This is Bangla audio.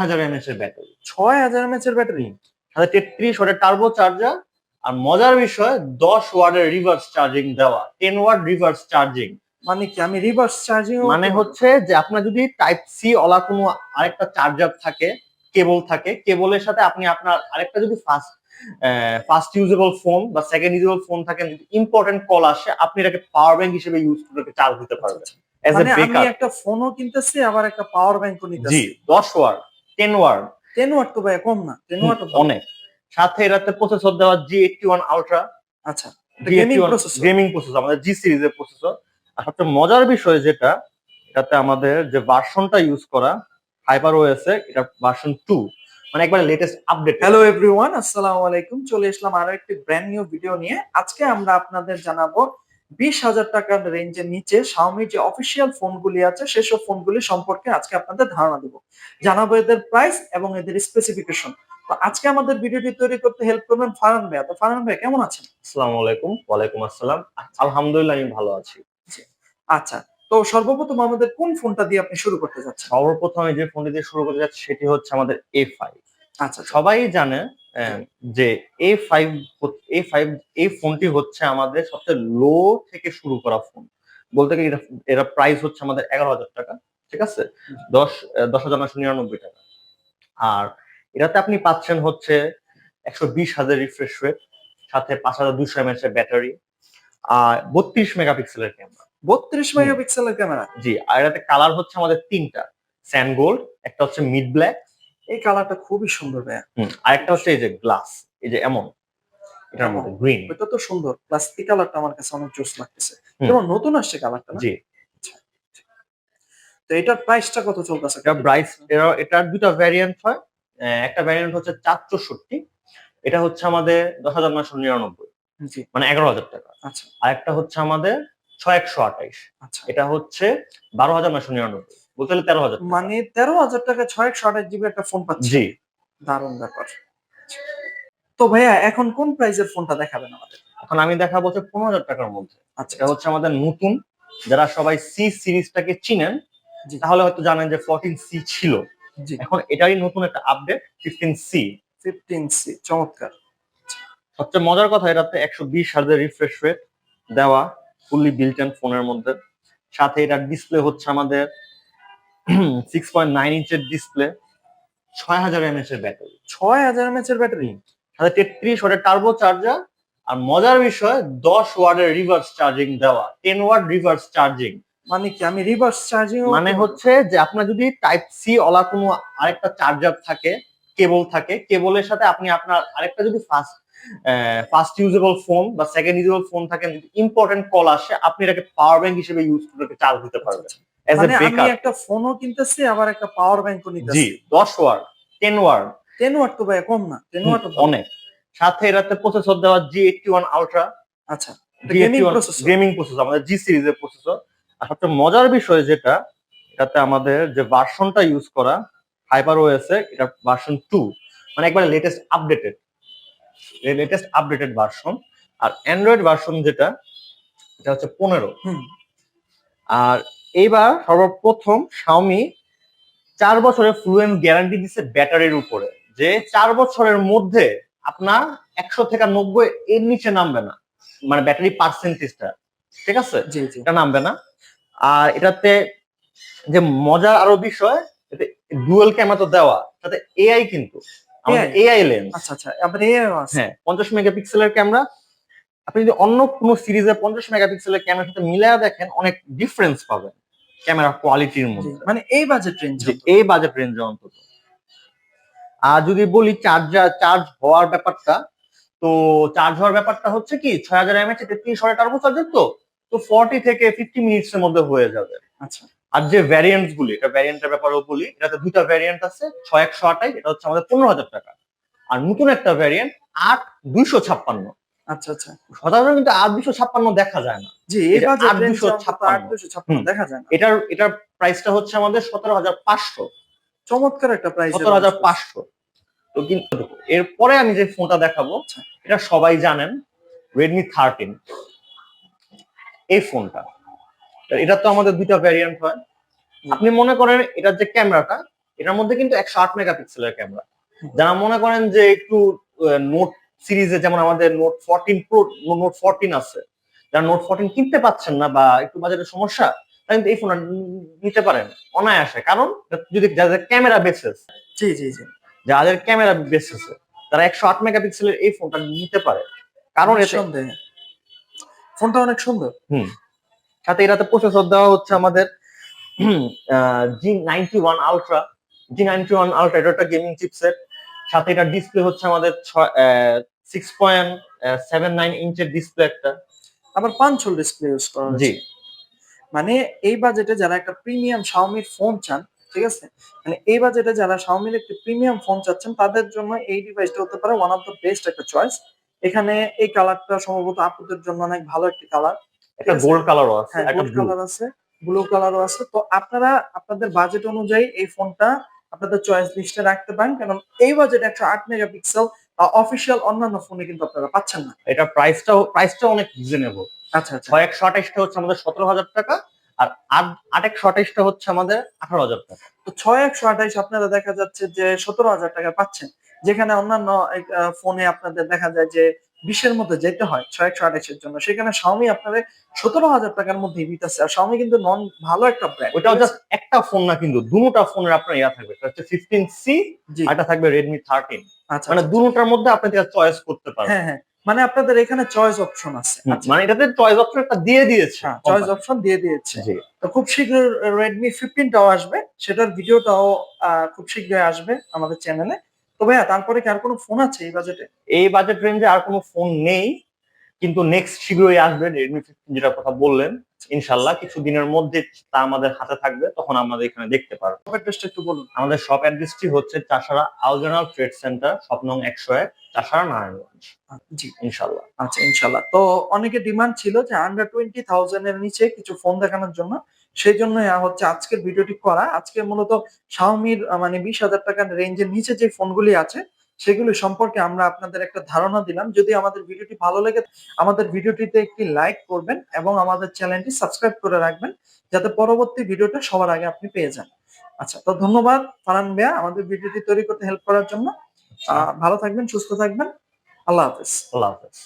হাজার এমএচ এর ব্যাটারি ছয় হাজার এমএচ এর ব্যাটারি সাথে তেত্রিশ ওয়াটের টার্বো চার্জার আর মজার বিষয় দশ ওয়াটের রিভার্স চার্জিং দেওয়া। টেন ওয়াট রিভার্স চার্জিং মানে কি? আমি রিভার্স চার্জিং মানে হচ্ছে যে আপনার যদি টাইপ সি ওলা কোনো আরেকটা চার্জার থাকে কেবল থাকে কেবলের সাথে আপনি আপনার আরেকটা যদি ফাস্ট ফার্স্ট ইউজেবল ফোন বা সেকেন্ড ইউজেবল ফোন থাকে যদি ইম্পর্টেন্ট কল আসে আপনি এটাকে পাওয়ার ব্যাংক হিসেবে ইউজ করে চার্জ দিতে পারবেন এজ এ মানে আমি একটা ফোনও কিনতেছি আবার একটা পাওয়ার ব্যাংকও নিতেছি জি নিতেছি। দশ watt ten watt ten watt তো ভাই কম না। টেন ওয়াট অনেক। সাথে এটাতে প্রসেসর দেওয়া জি এইটটি ওয়ান আলট্রা আচ্ছা গেমিং প্রসেসর আমাদের জি সিরিজের প্রসেসর আর সবচেয়ে মজার বিষয় যেটা এটাতে আমাদের যে ভার্সনটা ইউজ করা হাইপার ওএস এর এটা ভার্সন টু মানে একবারে লেটেস্ট আপডেট হ্যালো এভরিওয়ান আসসালামু আলাইকুম। চলে আসলাম আরও একটি ব্র্যান্ড নিউ ভিডিও নিয়ে। আজকে আমরা আপনাদের জানাব বিশ হাজার টাকার রেঞ্জের নিচে শাওমির যে অফিসিয়াল ফোনগুলি আছে সেসব ফোনগুলি সম্পর্কে আজকে আপনাদের ধারণা দেবো। জানাব এদের প্রাইস এবং এদের স্পেসিফিকেশন তো আজকে আমাদের ভিডিওটি তৈরি করতে হেল্প করবেন ফারহান ভাইয়া। তো ফারহান ভাই কেমন আছেন? আসসালামু আলাইকুম। ওয়ালাইকুম আসসালাম। আলহামদুলিল্লাহ আমি ভালো আছি। আচ্ছা। তো সর্বপ্রথম আমাদের কোন ফোনটা দিয়ে আপনি শুরু করতে যাচ্ছেন? সর্বপ্রথম যে ফোনটি দিয়ে শুরু করতে যাচ্ছি সেটি হচ্ছে আমাদের এ ফাইভ আচ্ছা সবাই জানে যে এ ফাইভ এ ফাইভ এই ফোনটি হচ্ছে আমাদের সবচেয়ে লো থেকে শুরু করা ফোন বলতে গেলে এরা প্রাইস হচ্ছে আমাদের এগারো হাজার টাকা ঠিক আছে? দশ দশ হাজার নশো নিরানব্বই টাকা। আর এটাতে আপনি পাচ্ছেন হচ্ছে একশো বিশ হাজার রিফ্রেশ রেট সাথে পাঁচ হাজার দুশো এমএচ এর ব্যাটারি আর বত্রিশ মেগাপিক্সেলের ক্যামেরা বত্রিশ মেগাপিক্সেলের ক্যামেরা জি আর এটাতে কালার হচ্ছে আমাদের তিনটা স্যান্ড গোল্ড একটা হচ্ছে মিড ব্ল্যাক এই কালারটা খুবই সুন্দর ভাইয়া। আর একটা হচ্ছে এই যে গ্লাস এই যে এমন। এটার মধ্যে গ্রিন এটা তো সুন্দর। প্লাস এই কালারটা আমার কাছে অনেক জোস লাগতেছে। যেমন নতুন আসছে কালারটা না? জি। তো এটার প্রাইসটা কত চলতেছে? এটা ব্রাইস এটার দুটা ভ্যারিয়েন্ট হয়। একটা ভ্যারিয়েন্ট হচ্ছে চার চৌষট্টি এটা হচ্ছে আমাদের দশ হাজার নয়শো নিরানব্বই। জি। মানে এগারো হাজার টাকা। আচ্ছা। আর একটা হচ্ছে আমাদের ছয় একশো আঠাইশ। আচ্ছা। এটা হচ্ছে বারো হাজার নয়শো নিরানব্বই। বলতে তেরো হাজার মানে তেরো হাজার টাকা ছয় একশো আঠাশ জিবি একটা ফোন পাচ্ছি জি। দারুণ ব্যাপার। তো ভাইয়া এখন কোন প্রাইজের ফোনটা দেখাবেন আমাদের? এখন আমি দেখাবো হচ্ছে পনেরো হাজার টাকার মধ্যে। আচ্ছা এটা হচ্ছে আমাদের নতুন। যারা সবাই সি সিরিজটাকে চিনেন তাহলে হয়তো জানেন যে ফোরটিন সি ছিল। এখন এটারই নতুন একটা update fifteen C fifteen C চমৎকার। সবচেয়ে মজার কথা এটাতে একশো বিশ হাজার রিফ্রেশ রেট দেওয়া ফুললি বিল্ট ফোনের মধ্যে। সাথে এটার ডিসপ্লে হচ্ছে আমাদের সিক্স পয়েন্ট নাইন ইঞ্চের ডিসপ্লে ছয় হাজার এমএচ এর ব্যাটারি ছয় হাজার এমএচ এর ব্যাটারি সাথে তেত্রিশ ওয়াটের টার্বো চার্জার আর মজার বিষয় দশ ওয়াটের রিভার্স চার্জিং দেওয়া। টেন ওয়াট রিভার্স চার্জিং মানে কি আমি রিভার্স চার্জিং মানে হচ্ছে যে আপনার যদি টাইপ সি ওলা কোনো আরেকটা চার্জার থাকে কেবল থাকে কেবলের সাথে আপনি আপনার আরেকটা যদি ফাস্ট ফার্স্ট ইউজেবল ফোন বা সেকেন্ড ইউজেবল ফোন থাকে যদি ইম্পর্টেন্ট কল আসে আপনি এটাকে পাওয়ার ব্যাংক হিসেবে ইউজ করে চার্জ দিতে পারবেন। এজ এ মানে আমি একটা ফোনও কিনতেছি আবার একটা পাওয়ার ব্যাংকও জি নিতেছি। দশ watt ten watt ten watt তো ভাই কম না টেন ওয়াট অনেক। সাথে এটাতে প্রসেসর দেওয়া জি এইটটি ওয়ান আলট্রা আচ্ছা গেমিং প্রসেসর গেমিং প্রসেসর আমাদের জি সিরিজের প্রসেসর আর সবচেয়ে মজার বিষয় যেটা এটাতে আমাদের যে ভার্সনটা ইউজ করা হাইপার ওএস এটা ভার্সন টু মানে একবারে latest updated latest updated version আর অ্যান্ড্রয়েড ভার্সন যেটা এটা হচ্ছে পনেরো। আর এইবার সর্বপ্রথম শাওমি চার বছরের ফ্লুয়েন্ট গ্যারান্টি দিচ্ছে ব্যাটারির উপরে। যে চার বছরের মধ্যে আপনার একশো থেকে নব্বই এর নিচে নামবে না। মানে ব্যাটারি পার্সেন্টেজটা ঠিক আছে? এটা নামবে না। আর এটাতে যে মজার আরও বিষয় এতে ডুয়েল ক্যামেরা তো দেওয়া। সাথে এআই কিন্তু। এআই লেন্স আচ্ছা আচ্ছা। আবার এ আছে। হ্যাঁ পঞ্চাশ মেগাপিক্সেলের ক্যামেরা আপনি যদি অন্য কোনো সিরিজের পঞ্চাশ মেগাপিক্সেলের ক্যামেরার সাথে মিলায়া দেখেন অনেক ডিফারেন্স পাবেন। ক্যামেরা কোয়ালিটির মধ্যে। মানে এই বাজেট রেঞ্জ এই বাজেট রেঞ্জে অন্তত। আর যদি বলি চার্জার চার্জ হওয়ার ব্যাপারটা তো চার্জ হওয়ার ব্যাপারটা হচ্ছে কি ছয় হাজার এমএচ তেত্রিশ হাজার টার্বো চার্জার তো তো ফর্টি থেকে ফিফটি মিনিটস এর মধ্যে হয়ে যাবে। আচ্ছা। আর যে ভ্যারিয়েন্টস গুলি এটা ভ্যারিয়েন্টের ব্যাপারেও বলি এটাতে দুইটা ভ্যারিয়েন্ট আছে ছয় একশো আঠাশ এটা হচ্ছে আমাদের পনেরো হাজার টাকা। আর নতুন একটা ভ্যারিয়েন্ট আট দুইশো ছাপ্পান্ন। আচ্ছা আচ্ছা। সচরাচর কিন্তু আট দুইশো ছাপ্পান্ন দেখা যায় না। জি এটা বাজেট 856 রেঞ্জ আট দুশো ছাপ্পান্ন। দেখা যায় না। এটার এটার প্রাইসটা হচ্ছে আমাদের সতেরো হাজার পাঁচশো। চমৎকার একটা প্রাইস সতেরো হাজার পাঁচশো। তো কিন্তু এরপরে আমি যে ফোনটা দেখাবো এটা সবাই জানেন রেডমি থার্টিন এই ফোনটা এটা তো আমাদের দুইটা ভ্যারিয়েন্ট হয়। আপনি মনে করেন এটার যে ক্যামেরাটা এটার মধ্যে কিন্তু একশো আট মেগাপিক্সেলের ক্যামেরা। যারা মনে করেন যে একটু নোট সিরিজে যেমন আমাদের note fourteen pro note fourteen আছে। যারা নোট ফোরটিন কিনতে পাচ্ছেন না বা একটু বাজারের সমস্যা তারা কিন্তু এই ফোনটা নিতে পারেন অনায়াসে। কারণ যদি যাদের ক্যামেরা বেসেস জি জি জি। যাদের ক্যামেরা বেসেস তারা একশো আট মেগাপিক্সেলের এই ফোনটা নিতে পারে। কারণ ফোনটা অনেক সুন্দর। হুম। সাথে এটাতে প্রসেসর দেওয়া হচ্ছে আমাদের G ninety one ultra G ninety one ultra এটা একটা গেমিং চিপসেট সাথে এটা ডিসপ্লে হচ্ছে আমাদের সিক্স পয়েন্ট সেভেন নাইন ইঞ্চের ডিসপ্লে একটা। আবার পাঁচশোল ডিসপ্লে ইউজ করা জি। মানে এই বাজেটে যারা একটা প্রিমিয়াম শাওমির ফোন চান ঠিক আছে? মানে এই বাজেটে যারা শাওমির একটি প্রিমিয়াম ফোন চাচ্ছেন তাদের জন্য এই ডিভাইসটা হতে পারে ওয়ান অফ দ্য বেস্ট একটা চয়েস এখানে এই কালারটা সম্ভবত আপুদের জন্য অনেক ভালো একটি কালার একটা। গোল্ড কালারও আছে হ্যাঁ একটা কালার আছে ব্লু কালারও আছে। তো আপনারা আপনাদের বাজেট অনুযায়ী এই ফোনটা আপনাদের চয়েস লিস্টে রাখতে পারেন। কারণ এই বাজেট একশো আট মেগাপিক্সেল অফিসিয়াল অন্যান্য ফোনে কিন্তু আপনারা পাচ্ছেন না। এটা প্রাইসটাও প্রাইসটা অনেক রিজনেবল আচ্ছা আচ্ছা। ছয় একশো আঠাশটা হচ্ছে আমাদের সতেরো হাজার টাকা আর আট আট একশো আঠাশটা হচ্ছে আমাদের আঠারো হাজার টাকা। তো ছয় একশো আঠাশ আপনারা দেখা যাচ্ছে যে সতেরো হাজার টাকা পাচ্ছেন। যেখানে অন্যান্য ফোনে আপনাদের দেখা যায় যে বিশের মধ্যে যেতে হয় ছয় একশো আঠাইশের জন্য। সেখানে শাওমি আপনাদের সতেরো হাজার টাকার মধ্যে দিতেছে আর শাওমি কিন্তু নন ভালো একটা ব্র্যান্ড ওইটাও জাস্ট একটা ফোন না কিন্তু দুটা ফোনের আপনার ইয়া থাকবে। হচ্ছে ফিফটিন সি একটা থাকবে রেডমি থার্টিন আচ্ছা মানে আচ্ছা। দুটার মধ্যে আপনি চয়েস করতে পারবেন। হ্যাঁ হ্যাঁ। মানে আপনাদের এখানে চয়েস অপশন আছে। আচ্ছা। মানে এটাতে চয়েস অপশন একটা দিয়ে দিয়েছে চয়েস অপশন দিয়ে দিয়েছে। তো খুব শীঘ্র রেডমি ফিফটিনটাও আসবে। সেটার ভিডিওটাও খুব শীঘ্রই আসবে আমাদের চ্যানেলে তো ভাইয়া তারপরে কি আর কোনো ফোন আছে এই বাজেটে এই বাজেট রেঞ্জে আর কোনো ফোন নেই কিন্তু নেক্সট শীঘ্রই আসবে রেডমি ফিফটিন যেটা কথা বললেন ইনশাল্লাহ কিছু দিনের মধ্যে তা আমাদের হাতে থাকবে তখন আমাদের এখানে দেখতে পারব। অ্যাড্রেসটা একটু বলুন। আমাদের শপ অ্যাড্রেসটি হচ্ছে চাষারা আলজনাল ট্রেড সেন্টার স্বপ্নং একশো এক চাষারা নারায়ণগঞ্জ। জি। ইনশাল্লাহ আচ্ছা ইনশাল্লাহ তো অনেকে ডিমান্ড ছিল যে আন্ডার টোয়েন্টি থাউজেন্ড এর নিচে কিছু ফোন দেখানোর জন্য। সেই জন্য হচ্ছে আজকের ভিডিওটি করা। আজকে মূলত শাওমির মানে বিশ হাজার টাকার রেঞ্জের নিচে যে ফোনগুলি আছে, সেগুলি সম্পর্কে আমরা আপনাদের একটা ধারণা দিলাম। যদি আমাদের ভিডিওটি ভালো লাগে আমাদের ভিডিওটিতে একটি লাইক করবেন এবং আমাদের চ্যানেলটি সাবস্ক্রাইব করে রাখবেন, যাতে পরবর্তী ভিডিওটা সবার আগে আপনি পেয়ে যান। আচ্ছা তো ধন্যবাদ ফারান ভাইয়া আমাদের ভিডিওটি তৈরি করতে হেল্প করার জন্য। ভালো থাকবেন, সুস্থ থাকবেন। আল্লাহ হাফেজ। আল্লাহ হাফেজ।